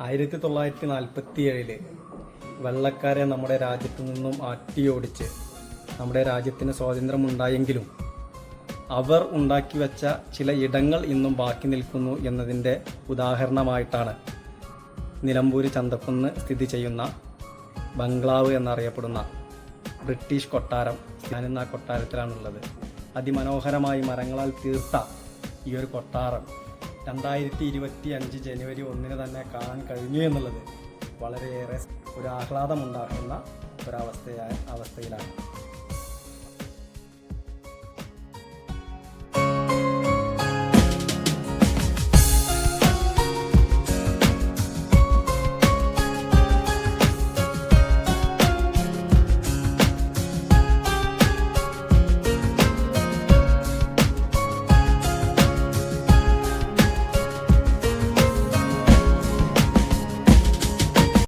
ആയിരത്തി തൊള്ളായിരത്തി നാൽപ്പത്തി ഏഴിൽ വെള്ളക്കാരെ നമ്മുടെ രാജ്യത്തു നിന്നും അട്ടിയോടിച്ച് നമ്മുടെ രാജ്യത്തിന് സ്വാതന്ത്ര്യമുണ്ടായെങ്കിലും അവർ ഉണ്ടാക്കി വെച്ച ചില ഇടങ്ങൾ ഇന്നും ബാക്കി നിൽക്കുന്നു എന്നതിന്റെ ഉദാഹരണമായിട്ടാണ് നിലമ്പൂർ ചന്തക്കുന്ന് സ്ഥിതി ചെയ്യുന്ന ബംഗ്ലാവ് എന്നറിയപ്പെടുന്ന ബ്രിട്ടീഷ് കൊട്ടാരം. ഞാനിന്ന് ആ കൊട്ടാരത്തിലാണുള്ളത്. അതിമനോഹരമായി മരങ്ങളാൽ തീർത്ത ഈ ഒരു കൊട്ടാരം. രണ്ടായിരത്തി ഇരുപത്തി അഞ്ച് ജനുവരി ഒന്നിന് തന്നെ കാണാൻ കഴിഞ്ഞു എന്നുള്ളത് വളരെയേറെ ഒരു ആഹ്ലാദമുണ്ടാക്കുന്ന ഒരവസ്ഥയായ അവസ്ഥയിലാണ്.